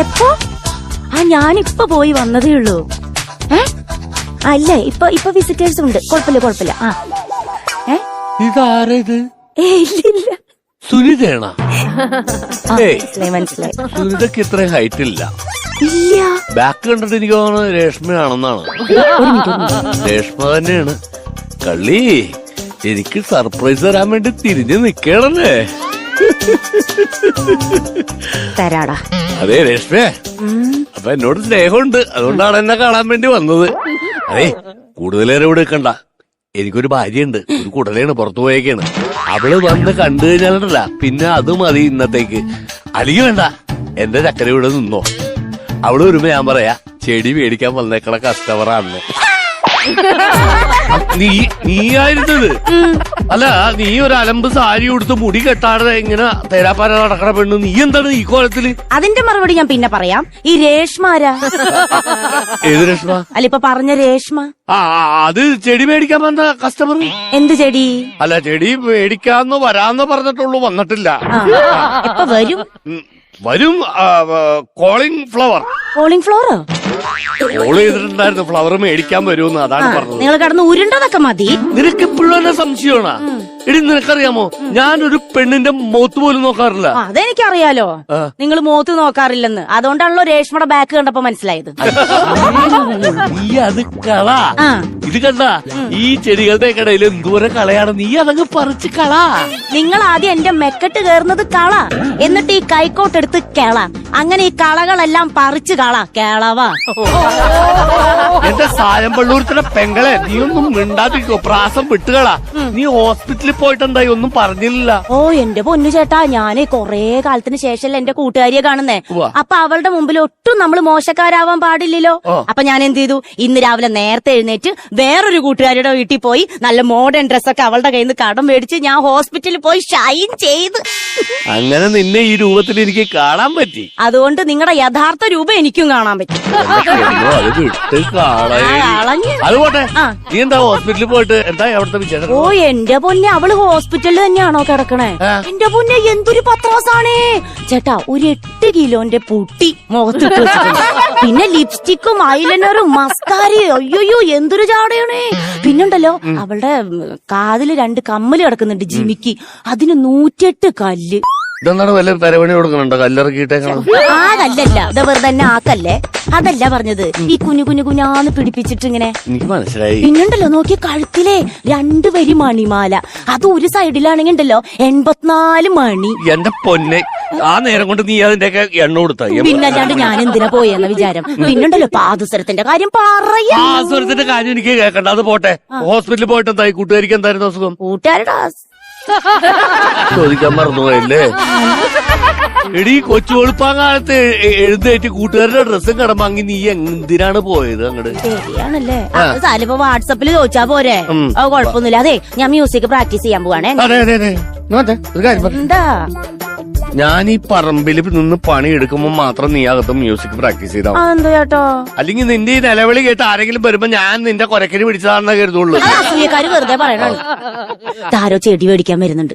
എപ്പോ? ആ ഞാനിപ്പൊ പോയി വന്നതേ ഉള്ളൂ. ഏ? അല്ല ഇപ്പൊ ഇപ്പൊ വിസിറ്റേഴ്സ് ഉണ്ട്. കുഴപ്പമില്ല കുഴപ്പമില്ല. ആ. ഏ? ഇതാരാ ഇത് ഏ ഇല്ല ഇല്ല. സുനിതയാണ? ഏയ്. മനസ്സിലായി മനസ്സിലായി. സുനിതക്ക് ഇത്ര ഹൈറ്റ് ഇല്ല. ഇല്ല. ബാക്ക് കണ്ടിട്ട് എനിക്ക് തോന്നുന്നത് രേഷ്മയാണെന്നാണ്. രേഷ്മ തന്നെയാണ്. കള്ളി എനിക്ക് സർപ്രൈസ് തരാൻ വേണ്ടി തിരിഞ്ഞു നിക്കണല്ലേ തരാടാ. അതെ രേഷ്മേ. ഉം. അപ്പൊ എന്നോട് സ്നേഹമുണ്ട്. അതുകൊണ്ടാണ് എന്നെ കാണാൻ വേണ്ടി വന്നത്. അതെ കൂടുതലേറെ ഇവിടെ നിൽക്കണ്ട. എനിക്കൊരു ഭാര്യയുണ്ട്. ഒരു കുടലയാണ് പുറത്തു പോയേക്കാണ്. അവൾ വന്ന് കണ്ടു കഴിഞ്ഞാലല്ല പിന്നെ അത് മതി ഇന്നത്തേക്ക്. അല്ലെങ്കിൽ വേണ്ട. എന്റെ ചക്കര ഇവിടെ നിന്നോ. അവൾ വരുമ്പോ ഞാൻ പറയാ ചെടി മേടിക്കാൻ വന്നേക്കണ കസ്റ്റമറാണ് നീ നീയായിരുന്നത്? അല്ല നീ ഒരു അലമ്പ് സാരി ഉടുത്ത് മുടി കെട്ടാതെ ഇങ്ങനെ തേരാപ്പാര നടക്കണ പെണ്ണ്. നീ എന്താണ് ഈ കോലത്തിൽ? അതിന്റെ മറുപടി ഞാൻ പിന്നെ പറയാം. ഈ രേഷ്മാരാ. ഏത് രേഷ്മ? അല്ല ഇപ്പൊ പറഞ്ഞ രേഷ്മ. ആ അത് ചെടി മേടിക്കാൻ വന്ന കസ്റ്റമർ എന്ത് ചെടി? അല്ല ചെടി മേടിക്കാന്ന് വരാന്ന് പറഞ്ഞിട്ടുള്ളൂ വന്നിട്ടില്ല. വരും. വരും calling flower calling flower call ചെയ്തിട്ടുണ്ടായിരുന്നു ഫ്ലവർ മേടിക്കാൻ വരുമെന്ന് അതാണ് പറഞ്ഞത്. നിങ്ങൾ കടന്ന് ഉരുണ്ടതൊക്കെ മതി. നിനക്ക് ഇപ്പോഴും സംശയമാണ്? എടി നിനക്കറിയാമോ? ഞാനൊരു പെണ്ണിന്റെ മുഖത്ത് പോലും നോക്കാറില്ല. അതെനിക്കറിയാലോ. നിങ്ങൾ മോത്ത് നോക്കാറില്ലെന്ന്. അതുകൊണ്ടാണല്ലോ രേഷ്മയുടെ ബാക്ക് കണ്ടപ്പോ മനസ്സിലായത്. നീ അത് കള. ഇത് കണ്ട ഈ ചെടികളുടെ കടയിൽ എന്തോരം കളയാണ്. നീ അതങ്ങ് പറിച്ച് കള. നിങ്ങൾ ആദ്യം എന്റെ മെക്കെട്ട് കയറുന്നത് കള. എന്നിട്ട് ഈ കൈക്കോട്ടെടുത്ത് കേള. അങ്ങനെ ഈ കളകളെല്ലാം പറിച്ചു കള. കേളവാ. എന്റെ സായം പള്ളൂരത്തിലെ പെങ്ങളെ നീ ഒന്നും മിണ്ടാതിരിക്കോ. പ്രാസം വിട്ടുകളാ. നീ ഹോസ്പിറ്റലിൽ പോയിട്ടെന്തായി ഒന്നും പറഞ്ഞില്ല. ഓ എന്റെ പൊന്നു ചേട്ടാ ഞാനേ കൊറേ കാലത്തിന് ശേഷമല്ല എന്റെ കൂട്ടുകാരിയെ കാണുന്നേ. അപ്പൊ അവളുടെ മുമ്പിൽ ഒട്ടും നമ്മൾ മോശക്കാരാവാൻ പാടില്ലല്ലോ. അപ്പൊ ഞാൻ എന്ത് ചെയ്തു? ഇന്ന് രാവിലെ നേരത്തെ എഴുന്നേറ്റ് വേറൊരു കൂട്ടുകാരിയുടെ വീട്ടിൽ പോയി നല്ല മോഡേൺ ഡ്രസ്സൊക്കെ അവളുടെ കയ്യിൽ നിന്ന് കടം മേടിച്ച് ഞാൻ ഹോസ്പിറ്റലിൽ പോയി ഷൈൻ ചെയ്ത്. അങ്ങനെ നിന്നെ ഈ രൂപത്തിൽ എനിക്ക് കാണാൻ പറ്റി. അതുകൊണ്ട് നിങ്ങളുടെ യഥാർത്ഥ രൂപം എനിക്കും കാണാൻ പറ്റും. അത് പോട്ടെ. നീ എന്താ ഹോസ്പിറ്റലിൽ പോയിട്ട് എന്താ അവിടുത്തെ ഓ എന്റെ പൊന്നെ അവൾ ഹോസ്പിറ്റലിൽ തന്നെയാണോ കിടക്കണേ. എന്റെ പൊന്നെ എന്തൊരു പത്രാസാണേ? ചേട്ടാ ഒരു എട്ട് കിലോന്റെ പുട്ടി മുഖത്ത് പിന്നെ ലിപ്സ്റ്റിക്കും ഐലൈനറും മസ്കാരയും അയ്യോയ്യോ എന്തൊരു ചാടയാണേ. പിന്നുണ്ടല്ലോ അവളുടെ കാതിൽ രണ്ട് കമ്മൽ കിടക്കുന്നുണ്ട് ജിമിക്ക്. അതിന് നൂറ്റെട്ട് കല്ല്. ഇതെന്താണ് വല്ല പരവണി കൊടുക്കണുണ്ടോ കല്ലിറക്കിയിട്ടേക്കണം? ആ കല്ലല്ല ഇത് വെറുതെ തന്നെ ആക്കല്ലേ? അതല്ല പറഞ്ഞത്. ഈ കുഞ്ഞു കുഞ്ഞു കുഞ്ഞാന്ന് പിടിപ്പിച്ചിട്ട് ഇങ്ങനെ. എനിക്ക് മനസ്സിലായി. പിന്നുണ്ടല്ലോ നോക്കിയ കഴുത്തിലെ രണ്ടു വരി മണിമാല. അത് ഒരു സൈഡിലാണെങ്കിൽ ഉണ്ടല്ലോ എൺപത്തിനാല് മണി. എന്റെ പൊന്നെ ആ നേരം കൊണ്ട് നീ അതിന്റെയൊക്കെ എണ്ണ കൊടുത്ത? പിന്നല്ലാണ്ട് ഞാൻ എന്തിനാ പോയെന്ന വിചാരം. പിന്നുണ്ടല്ലോ പാദസരത്തിന്റെ കാര്യം പറയാ. കാര്യം എനിക്ക് കേൾക്കണ്ട അത് പോട്ടെ. ഹോസ്പിറ്റലിൽ പോയിട്ട് എന്തായി? കൂട്ടുകാരിക്ക് എന്തായിരുന്നു അസുഖം? കൂട്ടുകാരുടെ ചോദിക്കാൻ മറന്നുപോയല്ലേ? എടി കൊച്ചു വെളുപ്പാങ്കാലത്ത് എഴുന്നേറ്റ് കൂട്ടുകാരുടെ ഡ്രസ്സും കടം വാങ്ങി നീ എന്തിനാണ് പോയത് അങ്ങോട്ട് ശരിയാണല്ലേ. സാലിപ്പോ വാട്സപ്പിൽ ചോദിച്ചാ പോരെ. അത് കുഴപ്പമൊന്നുമില്ല. അതെ ഞാൻ മ്യൂസിക് പ്രാക്ടീസ് ചെയ്യാൻ പോവാണേ. അതെ അതെ അതെ. എന്താ? ഞാൻ ഈ പറമ്പിൽ നിന്ന് പണി എടുക്കുമ്പോൾ മാത്രം നീ അകത്ത് മ്യൂസിക് പ്രാക്ടീസ് ചെയ്താ. ചേട്ടോ? അല്ലെങ്കിൽ നിന്റെ ഈ നിലവിളി കേട്ട് ആരെങ്കിലും വരുമ്പോ ഞാൻ നിന്റെ കൊരക്കരി പിടിച്ചതാണെന്നേ കരുതുള്ളൂ. വെറുതെ ചെടി മേടിക്കാൻ വരുന്നുണ്ട്.